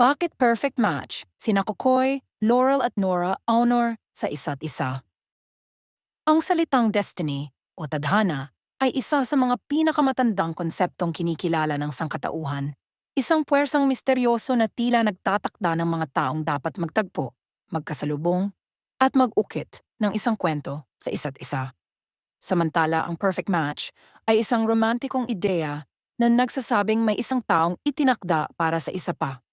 Bakit perfect match sina Kokoy, Laurel at Nora honor sa isa't isa? Ang salitang destiny o tadhana ay isa sa mga pinakamatandang konseptong kinikilala ng sangkatauhan. Isang puwersang misteryoso na tila nagtatakda ng mga taong dapat magtagpo, magkasalubong, at mag-ukit ng isang kwento sa isa't isa. Samantala, ang perfect match ay isang romantikong ideya na nagsasabing may isang taong itinakda para sa isa pa.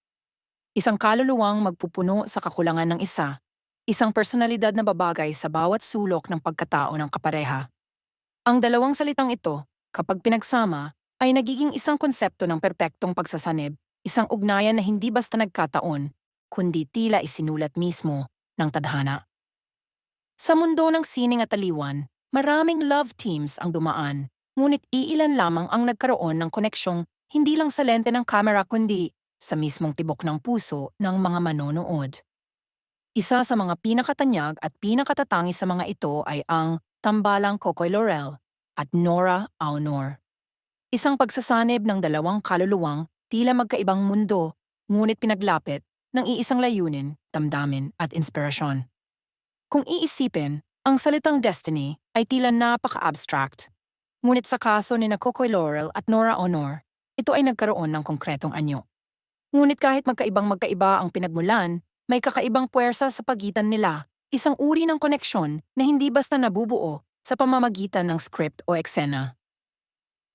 Isang kaluluwang magpupuno sa kakulangan ng isa, isang personalidad na babagay sa bawat sulok ng pagkatao ng kapareha. Ang dalawang salitang ito, kapag pinagsama, ay nagiging isang konsepto ng perpektong pagsasanib, isang ugnayan na hindi basta nagkataon, kundi tila isinulat mismo ng tadhana. Sa mundo ng sining at aliwan, maraming love teams ang dumaan, ngunit iilan lamang ang nagkaroon ng koneksyong hindi lang sa lente ng kamera kundi sa mismong tibok ng puso ng mga manonood. Isa sa mga pinakatanyag at pinakatatangis sa mga ito ay ang Tambalang Kokoy Laurel at Nora Aunor. Isang pagsasanib ng dalawang kaluluwang tila magkaibang mundo, ngunit pinaglapit ng iisang layunin, damdamin at inspirasyon. Kung iisipin, ang salitang destiny ay tila napaka-abstract. Ngunit sa kaso ni na Kokoy Laurel at Nora Honor, ito ay nagkaroon ng konkretong anyo. Ngunit kahit magkaibang magkaiba ang pinagmulan, may kakaibang puwersa sa pagitan nila, isang uri ng koneksyon na hindi basta nabubuo sa pamamagitan ng script o eksena.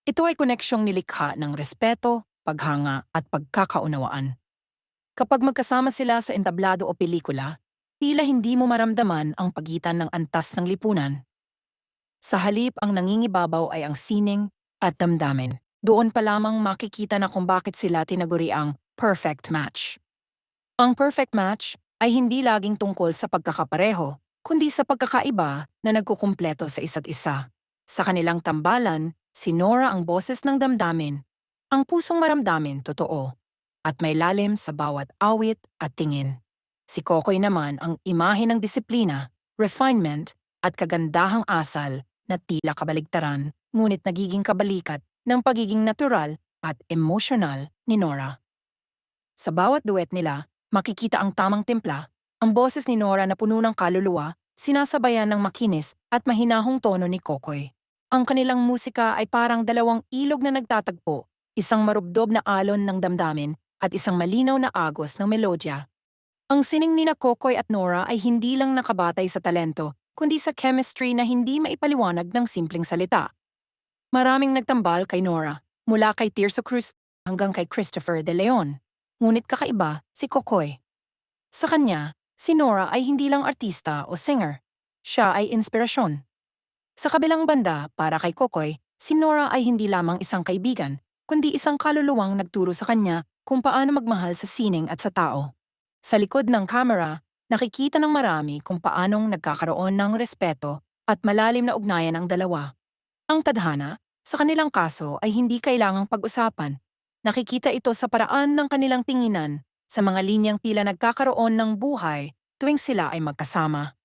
Ito ay koneksyong nilikha ng respeto, paghanga at pagkakaunawaan. Kapag magkasama sila sa entablado o pelikula, tila hindi mo maramdaman ang pagitan ng antas ng lipunan. Sa halip ang nangingibabaw ay ang sining at damdamin. Doon pa lamang makikita na kung bakit sila tinaguri ang perfect match. Ang perfect match ay hindi laging tungkol sa pagkakapareho, kundi sa pagkakaiba na nagkukumpleto sa isa't isa. Sa kanilang tambalan, si Nora ang boses ng damdamin, ang pusong maramdamin totoo, at may lalim sa bawat awit at tingin. Si Kokoy naman ang imahe ng disiplina, refinement, at kagandahang asal na tila kabaligtaran, ngunit nagiging kabalikat ng pagiging natural at emosyonal ni Nora. Sa bawat duet nila, makikita ang tamang timpla, ang boses ni Nora na puno ng kaluluwa, sinasabayan ng makinis at mahinahong tono ni Kokoy. Ang kanilang musika ay parang dalawang ilog na nagtatagpo, isang marubdob na alon ng damdamin at isang malinaw na agos ng melodya. Ang sining ni na Kokoy at Nora ay hindi lang nakabatay sa talento, kundi sa chemistry na hindi maipaliwanag ng simpleng salita. Maraming nagtambal kay Nora, mula kay Tirso Cruz hanggang kay Christopher De Leon. Ngunit kakaiba si Kokoy. Sa kanya, si Nora ay hindi lang artista o singer. Siya ay inspirasyon. Sa kabilang banda, para kay Kokoy, si Nora ay hindi lamang isang kaibigan, kundi isang kaluluwang nagturo sa kanya kung paano magmahal sa sining at sa tao. Sa likod ng kamera, nakikita ng marami kung paanong nagkakaroon ng respeto at malalim na ugnayan ang dalawa. Ang tadhana, sa kanilang kaso ay hindi kailangang pag-usapan. Nakikita ito sa paraan ng kanilang tinginan, sa mga linyang tila nagkakaroon ng buhay tuwing sila ay magkasama.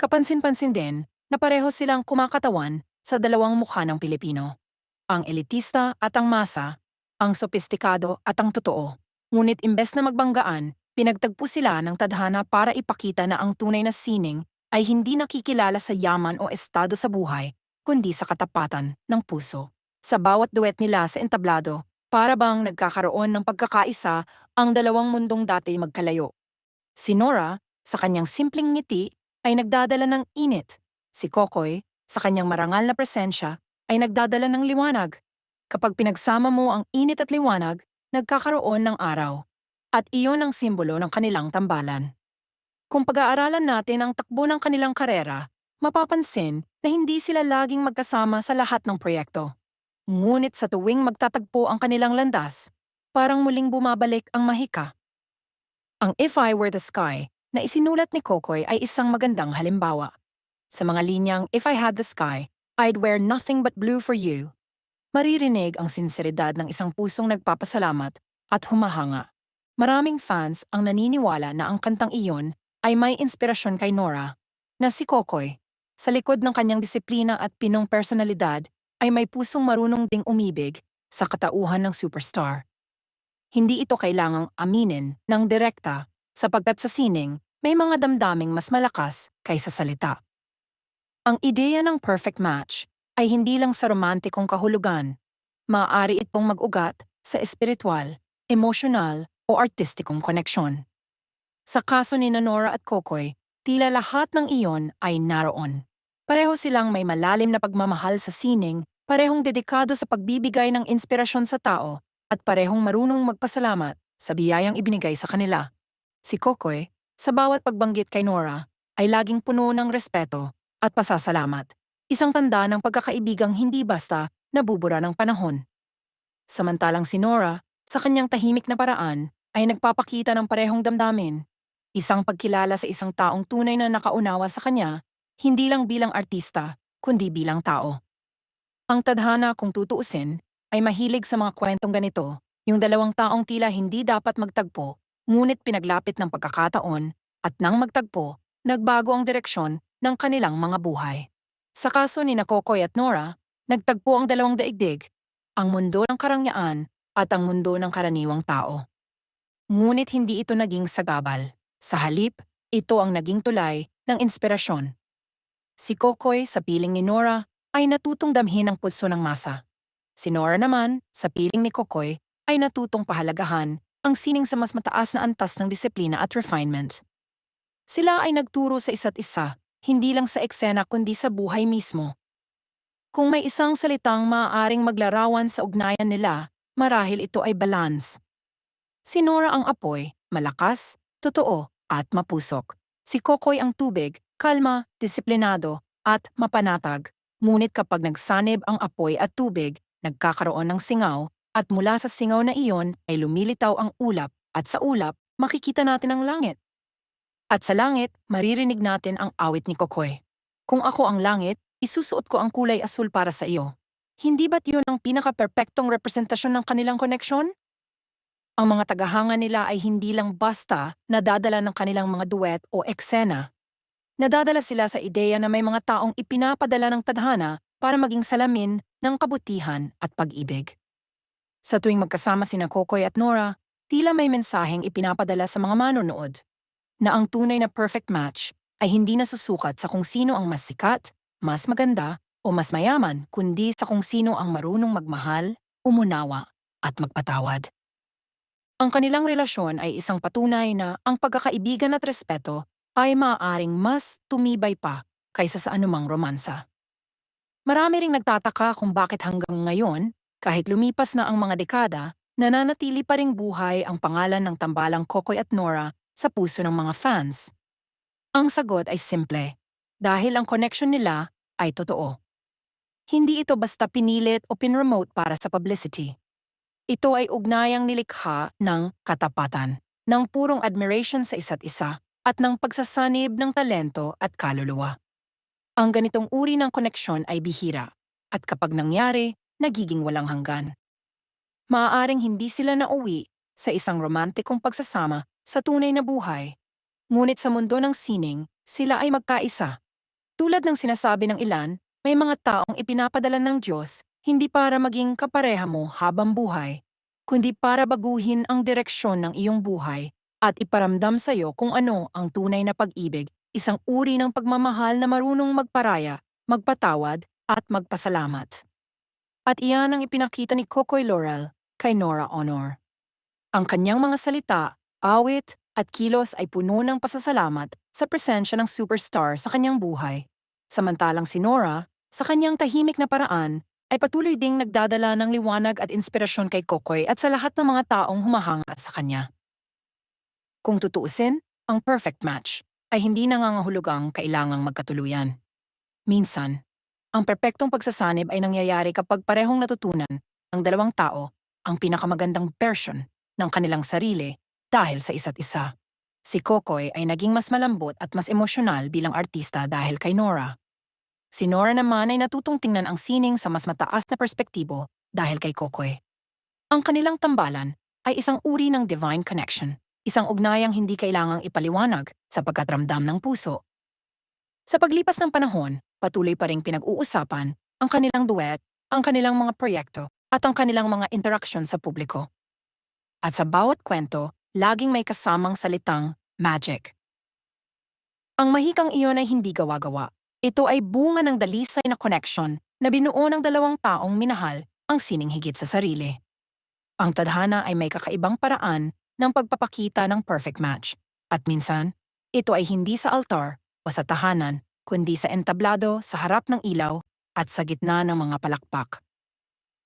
Kapansin-pansin din na pareho silang kumakatawan sa dalawang mukha ng Pilipino. Ang elitista at ang masa, ang sopistikado at ang totoo. Ngunit imbes na magbanggaan, pinagtagpo sila ng tadhana para ipakita na ang tunay na sining ay hindi nakikilala sa yaman o estado sa buhay, kundi sa katapatan ng puso. Sa bawat duet nila sa entablado, para bang nagkakaroon ng pagkakaisa ang dalawang mundong dati magkalayo. Si Nora, sa kanyang simpleng ngiti, ay nagdadala ng init. Si Kokoy, sa kanyang marangal na presensya, ay nagdadala ng liwanag. Kapag pinagsama mo ang init at liwanag, nagkakaroon ng araw. At iyon ang simbolo ng kanilang tambalan. Kung pag-aaralan natin ang takbo ng kanilang karera, mapapansin na hindi sila laging magkasama sa lahat ng proyekto. Ngunit sa tuwing magtatagpo ang kanilang landas, parang muling bumabalik ang mahika. Ang If I Were the Sky na isinulat ni Kokoy ay isang magandang halimbawa. Sa mga linyang If I Had the Sky, I'd wear nothing but blue for you. Maririnig ang sinseridad ng isang pusong nagpapasalamat at humahanga. Maraming fans ang naniniwala na ang kantang iyon ay may inspirasyon kay Nora, na si Kokoy. Sa likod ng kanyang disiplina at pinong personalidad ay may pusong marunong ding umibig sa katauhan ng superstar. hindi ito kailangang aminin ng direkta sapagkat sa sining may mga damdaming mas malakas kaysa salita. Ang ideya ng perfect match ay hindi lang sa romantikong kahulugan. Maaari itong mag-ugat sa espiritual, emosyonal o artistikong koneksyon. Sa kaso ni Nora at Kokoy, tila lahat ng iyon ay naroon. Pareho silang may malalim na pagmamahal sa sining, parehong dedikado sa pagbibigay ng inspirasyon sa tao, at parehong marunong magpasalamat sa biyayang ibinigay sa kanila. Si Kokoy, sa bawat pagbanggit kay Nora, ay laging puno ng respeto at pasasalamat. Isang tanda ng pagkakaibigang hindi basta nabubura ng panahon. Samantalang si Nora, sa kanyang tahimik na paraan, ay nagpapakita ng parehong damdamin. Isang pagkilala sa isang taong tunay na nakaunawa sa kanya, hindi lang bilang artista, kundi bilang tao. Ang tadhana kung tutuusin, ay mahilig sa mga kwentong ganito, yung dalawang taong tila hindi dapat magtagpo, ngunit pinaglapit ng pagkakataon, at nang magtagpo, nagbago ang direksyon ng kanilang mga buhay. Sa kaso ni Nakokoy at Nora, nagtagpo ang dalawang daigdig, ang mundo ng karangyaan at ang mundo ng karaniwang tao. Ngunit hindi ito naging sagabal. Sa halip, ito ang naging tulay ng inspirasyon. Si Kokoy sa piling ni Nora ay natutong damhin ang pulso ng masa. Si Nora naman, sa piling ni Kokoy, ay natutong pahalagahan ang sining sa mas mataas na antas ng disiplina at refinement. Sila ay nagturo sa isa't isa, hindi lang sa eksena kundi sa buhay mismo. Kung may isang salitang maaaring maglarawan sa ugnayan nila, marahil ito ay balance. Si Nora ang apoy, malakas, totoo, at mapusok. Si Kokoy ang tubig, kalma, disiplinado, at mapanatag. Ngunit kapag nagsanib ang apoy at tubig, nagkakaroon ng singaw, at mula sa singaw na iyon ay lumilitaw ang ulap, at sa ulap, makikita natin ang langit. At sa langit, maririnig natin ang awit ni Kokoy. Kung ako ang langit, isusuot ko ang kulay asul para sa iyo. Hindi ba't yun ang pinaka-perpektong representasyon ng kanilang koneksyon? Ang mga tagahanga nila ay hindi lang basta nadadala ng kanilang mga duet o eksena. Nadadala sila sa ideya na may mga taong ipinapadala ng tadhana para maging salamin ng kabutihan at pag-ibig. Sa tuwing magkasama sina Kokoy at Nora, tila may mensaheng ipinapadala sa mga manonood na ang tunay na perfect match ay hindi nasusukat sa kung sino ang mas sikat, mas maganda, o mas mayaman, kundi sa kung sino ang marunong magmahal, umunawa, at magpatawad. Ang kanilang relasyon ay isang patunay na ang pagkakaibigan at respeto ay maaaring mas tumibay pa kaysa sa anumang romansa. Marami ring nagtataka kung bakit hanggang ngayon, kahit lumipas na ang mga dekada, nananatili pa ring buhay ang pangalan ng tambalang Kokoy at Nora sa puso ng mga fans. Ang sagot ay simple, dahil ang connection nila ay totoo. Hindi ito basta pinilit o pinremote para sa publicity. Ito ay ugnayang nilikha ng katapatan, ng purong admiration sa isa't isa, at ng pagsasanib ng talento at kaluluwa. Ang ganitong uri ng koneksyon ay bihira, at kapag nangyari, nagiging walang hanggan. Maaaring hindi sila nauwi sa isang romantikong pagsasama sa tunay na buhay, ngunit sa mundo ng sining, sila ay magkaisa. Tulad ng sinasabi ng ilan, may mga taong ipinapadala ng Diyos hindi para maging kapareha mo habang buhay, kundi para baguhin ang direksyon ng iyong buhay at iparamdam sa iyo kung ano ang tunay na pag-ibig, isang uri ng pagmamahal na marunong magparaya, magpatawad, at magpasalamat. At iyan ang ipinakita ni Kokoy Laurel kay Nora Honor. Ang kanyang mga salita, awit, at kilos ay puno ng pasasalamat sa presensya ng superstar sa kanyang buhay. Samantalang si Nora, sa kanyang tahimik na paraan, ay patuloy ding nagdadala ng liwanag at inspirasyon kay Kokoy at sa lahat ng mga taong humahanga sa kanya. Kung tutuusin, ang perfect match ay hindi nangangahulugang kailangang magkatuluyan. Minsan, ang perpektong pagsasanib ay nangyayari kapag parehong natutunan ng dalawang tao ang pinakamagandang version ng kanilang sarili dahil sa isa't isa. Si Kokoy ay naging mas malambot at mas emosyonal bilang artista dahil kay Nora. Si Nora naman ay natutong tingnan ang sining sa mas mataas na perspektibo dahil kay Kokoy. Ang kanilang tambalan ay isang uri ng divine connection, isang ugnayang hindi kailangang ipaliwanag sapagkat ramdam ng puso. Sa paglipas ng panahon, patuloy pa ring pinag-uusapan ang kanilang duet, ang kanilang mga proyekto, at ang kanilang mga interaksyon sa publiko. At sa bawat kwento, laging may kasamang salitang magic. Ang mahikang iyon ay hindi gawa-gawa. Ito ay bunga ng dalisay na connection na binuo ng dalawang taong minahal ang sining higit sa sarili. Ang tadhana ay may kakaibang paraan ng pagpapakita ng perfect match. At minsan, ito ay hindi sa altar o sa tahanan, kundi sa entablado sa harap ng ilaw at sa gitna ng mga palakpak.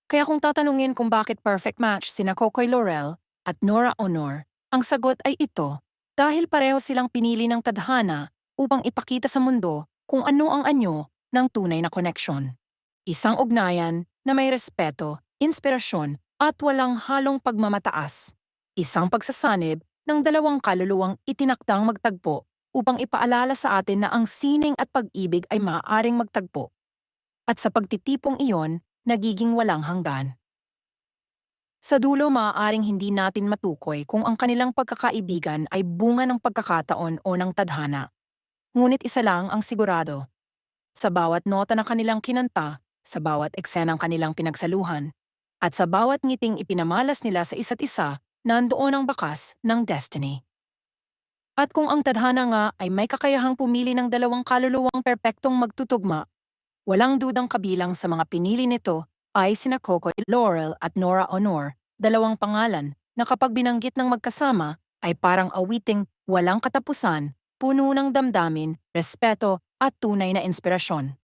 Kaya kung tatanungin kung bakit perfect match sina Kokoy Laurel at Nora Honor, ang sagot ay ito dahil pareho silang pinili ng tadhana upang ipakita sa mundo kung ano ang anyo ng tunay na koneksyon. Isang ugnayan na may respeto, inspirasyon at walang halong pagmamataas. Isang pagsasanib ng dalawang kaluluwang itinakdang magtagpo upang ipaalala sa atin na ang sining at pag-ibig ay maaaring magtagpo. At sa pagtitipong iyon, nagiging walang hanggan. Sa dulo maaaring hindi natin matukoy kung ang kanilang pagkakaibigan ay bunga ng pagkakataon o ng tadhana. Ngunit isa lang ang sigurado. Sa bawat nota na kanilang kinanta, sa bawat eksenang kanilang pinagsaluhan, at sa bawat ngiting ipinamalas nila sa isa't isa, nandoon ang bakas ng destiny. At kung ang tadhana nga ay may kakayahang pumili ng dalawang kaluluwang perpektong magtutugma, walang dudang kabilang sa mga pinili nito ay sina Coco Laurel at Nora Honor, dalawang pangalan na kapag binanggit ng magkasama ay parang awiting walang katapusan, puno ng damdamin, respeto at tunay na inspirasyon.